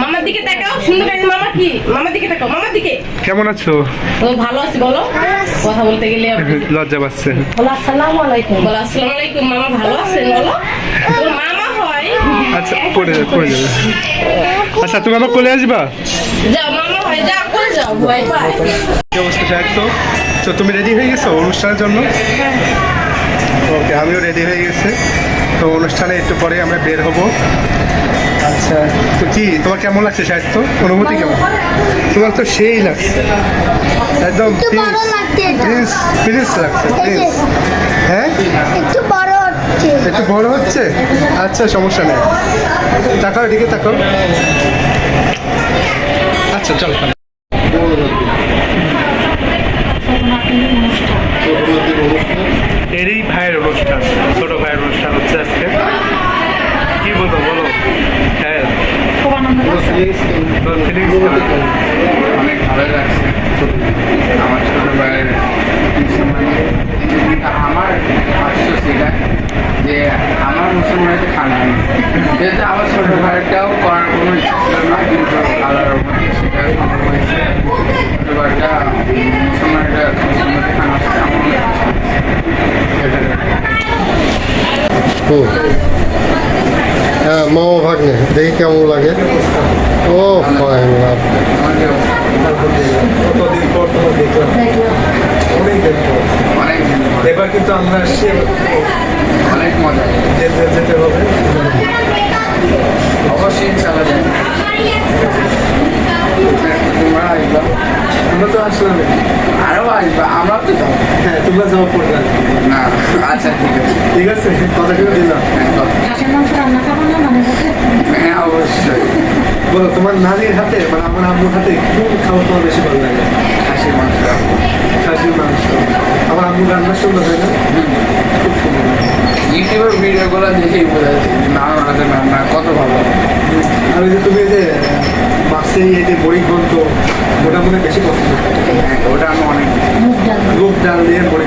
মামার দিকে তাকাও সুন্দর করে মামা কি? মামার দিকে তাকাও মামার দিকে। কেমন আছো? ভালো আছি বলো। কথা বলতে গেলে লজ্জা পাচ্ছে। বলো আসসালামু আলাইকুম। বলো আসসালামু আলাইকুম মামা ভালো আছেন বলো। তোর মামা হয় আচ্ছা পড়ে যাবে পড়ে যাবে। আচ্ছা তুমি আমার কোলে আসবা? যাও মামা হয় যাও করে যাও। ভয় পায় কি অবস্থা সাহেব তো? তো তুমি রেডি হয়ে গেছো অনুষ্ঠানের জন্য? ওকে আমিও রেডি হয়ে গেছি। তো অনুষ্ঠানে একটু পরে আমরা বের হব। আচ্ছা তো কি তোমার কেমন লাগছে সাহেব তো? অনুভূতি কেমন? তোমার তো সেই লাগছে। একদম প্রিন্স প্রিন্স লাগছে প্রিন্স হ্যাঁ? একটু বড় হচ্ছে। একটু বড় হচ্ছে? আচ্ছা সমস্যা নেই। তাকাও এদিকে তাকাও। আচ্ছা চল। এরই ভাইয়ের অনুষ্ঠান ছোট ভাইয়ের অনুষ্ঠান হচ্ছে আজকে। কি বলব বলো হ্যাঁ তোর feelings কেমন? অনেক ভালো লাগছে আমার আমার যে আমার মুসলমানিতে খানা আমার করার কোনো না কিন্তু সেটা মুসলমানিটা খানা। হুম হ্যাঁ মামা ভাগ্নে, দেখি কেমন লাগে ও কতদিন পর তোমার দেখলাম অনেক দিন এবার কিন্তু আমরা আসছি অনেক মজা যেতে যেতে হবে অবশ্যই চালা যায় তোমরা আসবা আমরা তো আসলাম আরও আসবা আমরাও তো হ্যাঁ তোমরা যাও পড়বে না আচ্ছা ঠিক আছে ঠিক আছে কথা দিলাম হ্যাঁ অবশ্যই। বলো তোমার নানির হাতে মানে আমার আম্মুর হাতে কোন খাবার তোমার বেশি ভালো লাগে? খাসির মাংস। খাসির মাংস। আমার আম্মু রান্না সুন্দর হয় না? ইউটিউবের ভিডিওগুলো দেখেই বোঝা যাচ্ছে যে নানা হাতের রান্না কত ভালো। আর ওই যে তুমি যে মাছের এই যে বড়ি ঘন্ট ওটা মনে বেশি পছন্দ। হ্যাঁ ওটা আমি অনেক মুগ ডাল। মুগ ডাল দিয়ে বড়ি